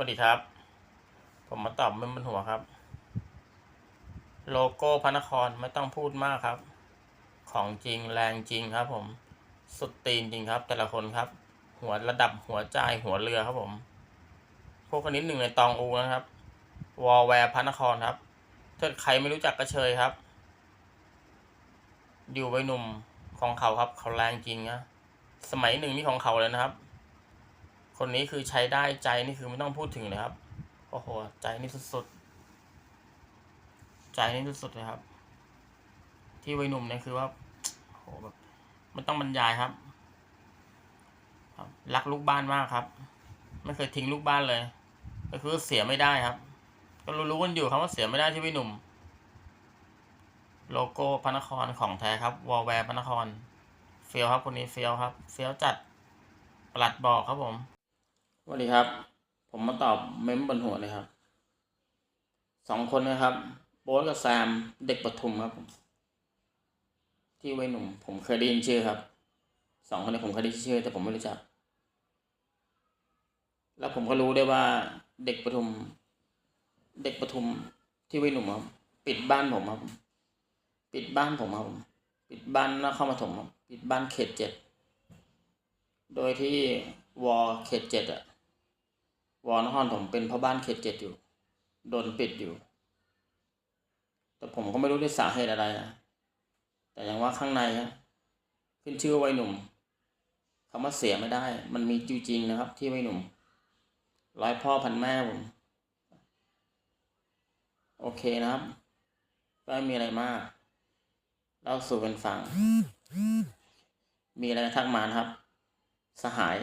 วัสดีครับ ผมมาตอบเมื่อบนหัวครับ โลโก้พระนครไม่ต้องพูดมากครับ ของจริงแรงจริงครับ ผม สุดตีนจริงครับ แต่ละคนครับ หัวระดับหัวใจหัวเรือครับผม พวกคนนี้หนึ่งในตองอูนะครับ วอลแวร์พระนครครับถ้าใครไม่รู้จักก็เชยครับ อยู่ไว้หนุ่มของเขาครับ เขาแรงจริงนะสมัยหนึ่งนี่ของเขาเลยนะครับ คนนี้คือใช้ได้ใจนี่คือไม่ต้องพูดถึงเลยครับ โอ้โห ใจนี่สุดๆ ใจนี่สุดๆเลยครับ ที่วัยหนุ่มเนี่ยคือว่าโอ้โหแบบมันต้องบรรยายครับ ครับรักลูกบ้านมากครับ ไม่เคยทิ้งลูกบ้านเลย ก็คือเสียไม่ได้ครับ ก็รู้ๆกันอยู่ครับว่าเสียไม่ได้ที่วัยหนุ่ม โลโก้พระนครของแท้ครับ วอลแวร์พระนคร เฟียวครับคนนี้เฟียวครับ เฟียวจัดปลัดบอกครับผม วัสดีครับ ผมมาตอบเมมบนหัวเลยครับ สองคนนะครับ โบ๊ทกับแซมเด็กปทุมครับผมที่วัยหนุ่ม ผมเคยได้ยินชื่อครับ สองคนนี้ผมเคยได้ยินชื่อ แต่ผมไม่รู้จัก แล้วผมก็รู้ได้ว่าเด็กปทุม เด็กปทุมที่วัยหนุ่มครับ ปิดบ้านผมครับ ปิดบ้านผมครับ ปิดบ้านนครปฐมครับ ปิดบ้านเขตเจ็ด โดยที่วอเขตเจ็ดอะ วอนครผมเป็นพ่อบ้านเขตเจ็ดอยู่ โดนปิดอยู่ แต่ผมก็ไม่รู้ด้วยสาเหตุอะไรนะแต่อย่างว่าข้างในอะขึ้นชื่อวัยหนุ่มคำว่าเสียไม่ได้ มันมีจริงๆนะครับ ที่วัยหนุ่ม ร้อยพ่อพันแม่ผม โอเคนะครับก็ไม่มีอะไรมากเล่าสู่กันฟัง มีอะไรทักมานะครับ สหาย